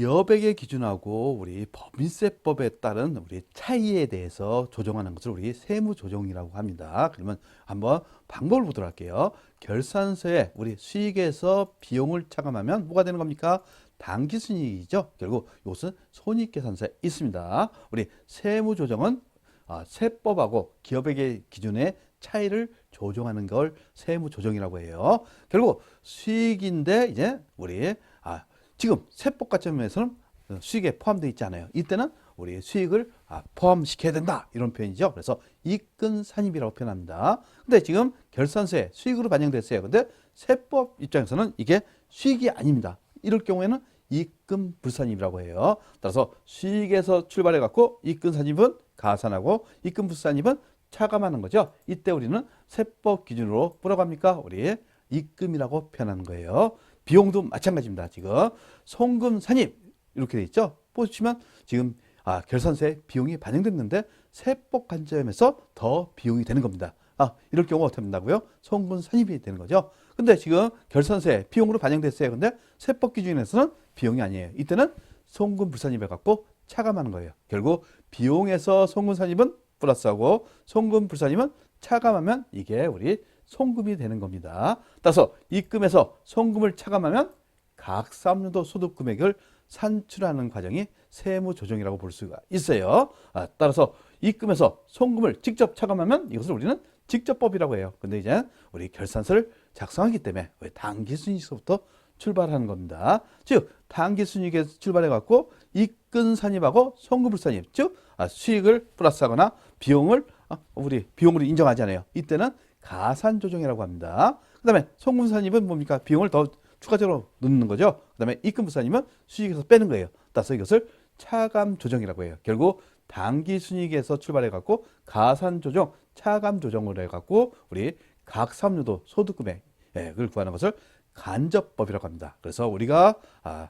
기업에게 기준하고 우리 법인세법에 따른 우리 차이에 대해서 조정하는 것을 우리 세무 조정이라고 합니다. 그러면 한번 방법을 보도록 할게요. 결산서에 우리 수익에서 비용을 차감하면 뭐가 되는 겁니까? 당기순이익이죠. 결국 이것은 손익계산서에 있습니다. 우리 세무 조정은 아, 세법하고 기업에게 기준의 차이를 조정하는 걸 세무 조정이라고 해요. 결국 수익인데 이제 우리 아, 지금 세법 관점에서는 수익에 포함되어 있지 않아요. 이때는 우리 수익을 아, 포함시켜야 된다 이런 표현이죠. 그래서 이끈 산입이라고 표현합니다. 근데 지금 결산서에 수익으로 반영됐어요. 근데 세법 입장에서는 이게 수익이 아닙니다. 이럴 경우에는 이끈 불산입이라고 해요. 따라서 수익에서 출발해 갖고 이끈 산입은 가산하고 이끈 불산입은 차감하는 거죠. 이때 우리는 세법 기준으로 뭐라고 합니까? 우리 입금이라고 표현하는 거예요. 비용도 마찬가지입니다. 지금 송금 산입 이렇게 돼 있죠. 보시면 지금 아, 결산서에 비용이 반영됐는데 세법 관점에서 더 비용이 되는 겁니다. 아, 이럴 경우 어떻게 된다고요? 송금 산입이 되는 거죠. 근데 지금 결산서에 비용으로 반영됐어요. 근데 세법 기준에서는 비용이 아니에요. 이때는 송금 불산입을 갖고 차감하는 거예요. 결국 비용에서 송금 산입은 플러스하고 송금 불산입은 차감하면 이게 우리 송금이 되는 겁니다. 따라서 입금에서 송금을 차감하면 각 사업용도 소득 금액을 산출하는 과정이 세무 조정이라고 볼 수가 있어요. 아, 따라서 입금에서 송금을 직접 차감하면 이것을 우리는 직접법이라고 해요. 근데 이제 우리 결산서를 작성하기 때문에 왜 당기순이익서부터 출발하는 겁니다. 즉 당기순이익에서 출발해 갖고 입금 산입하고 송금 불산입 즉 아, 수익을 플러스하거나 비용을 아, 우리 비용으로 인정하잖아요. 이때는 가산 조정이라고 합니다. 그 다음에 송금 산입은 뭡니까? 비용을 더 추가적으로 넣는 거죠. 그 다음에 입금 불산입은 수익에서 빼는 거예요. 따라서 이것을 차감 조정이라고 해요. 결국 당기 순이익에서 출발해 갖고 가산 조정, 차감 조정을 해 갖고 우리 각 사업료도 소득 금액을 구하는 것을 간접법이라고 합니다. 그래서 우리가 아,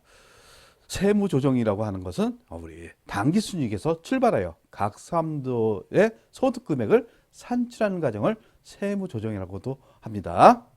세무 조정이라고 하는 것은 우리 당기 순이익에서 출발하여 각 사업도의 소득 금액을 산출하는 과정을 세무 조정이라고도 합니다.